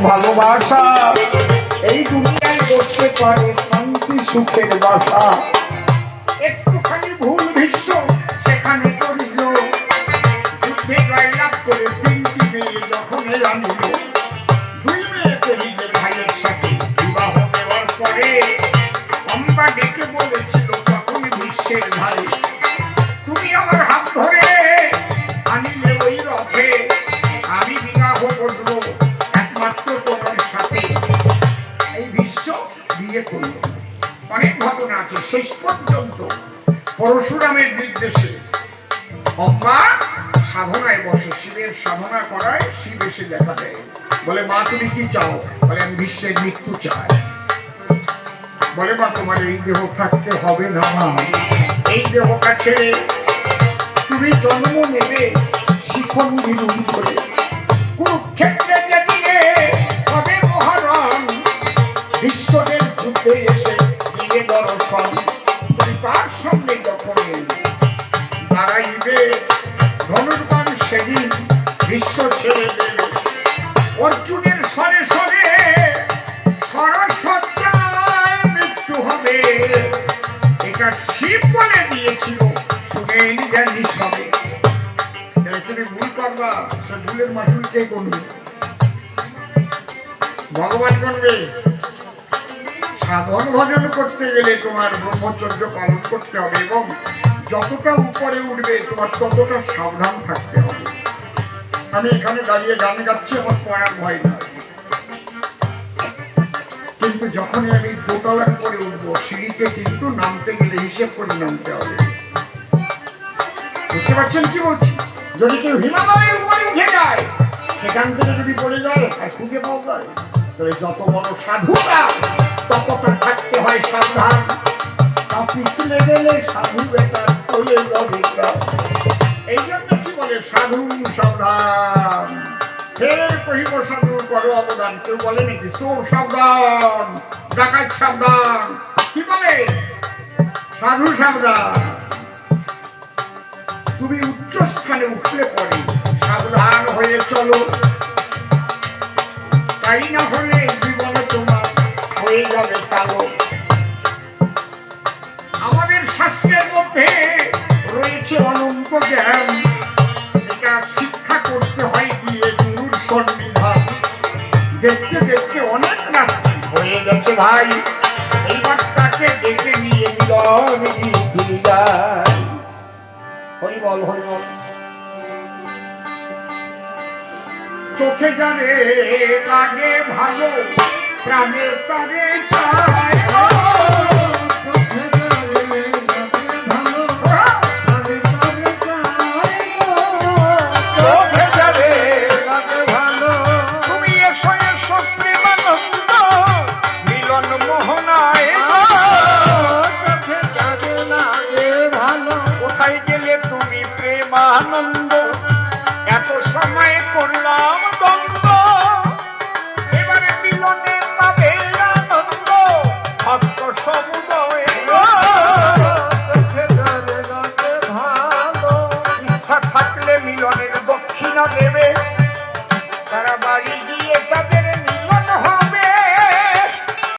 ভালোবাসা। এই দুনিয়ায় করতে পারে শান্তি, সুখের বাসা। একটুখানি ভুল বিশ্ব সেখানে করিল করে তিনটি মেয়ে যখন ঘটনা আছে, শেষ পর্যন্ত পরশুরামের নির্দেশে অম্বা সাধনায় বসে, শিবের সাধনা করায় শিব এসে দেখা দেয়। বলে, মা, তুমি কি চাও? বলে, আমি বিশ্বের মৃত্যু চাই। বলে, মা, তোমার এই দেহ থাকতে হবে না। এই দেহটা ছেড়ে তুমি জন্ম নেবে শিখন বিরুদ্ধ করে। কুরুক্ষেত্রে যেদিনে দর্শন তার সামনে যখন দাঁড়াইবে ধনুর্বান সেদিন বিশ্ব ছেড়ে দেবে। অর্জুনের স্বরে স্বরে সরস্বত্যায় মৃত্যু হবে। এটা শিব বলে দিয়েছিল শুনেন জানি সবে। তুমি ভুল করবা, সে ভুলের মাসুল কে করবে? ভগবান করবে। সাধন ভজন করতে গেলে তোমার ব্রহ্মচর্য পালন করতে হবে এবং যতটা উপরে উঠবে তোমার ততটা সাবধান থাকতে হবে। আমি এখানে দাঁড়িয়ে গান গাচ্ছি, আমার পড়ার ভয় নাই। কিন্তু যখনই আমি দোতলার উপরে উঠবো, সিঁড়িতে কিন্তু নামতে গেলে হিসেব করে নামতে হবে। বুঝতে পারছেন কি বলছি? যদি কেউ হিমালয়ের উপরে উঠে যায়, সেখান থেকে যদি পড়ে যায় আর খুঁজে পাওয়া যায় তাহলে যত বড় সাধুরা ততটা থাকতে হয় সাবধান। তা গেলে সাধু বেটা চলে যাবে এই জন্য কি বলে, সাধু সাবধান। ফের কহিব সাধু, করো অবদান। কেউ বলে নাকি চোর সাবধান, ডাকাত সাবধান। কি বলে? সাধু সাবধান। তুমি উচ্চ স্থানে উঠলে পরে সাবধান হয়ে চলো। তাই না হলে শাস্ত্রের মধ্যে রয়েছে অনন্ত জ্ঞান। এটা শিক্ষা করতে হয় গিয়ে গুরুর সন্নিধান। দেখতে দেখতে অনেক রাত হয়ে গেছে ভাই। এইবার তাকে ডেকে নিয়ে মিলন গিয়ে যায় হরি বল হরি বল। চোখে জানে লাগে ভালো, প্রাণে তারে চায়।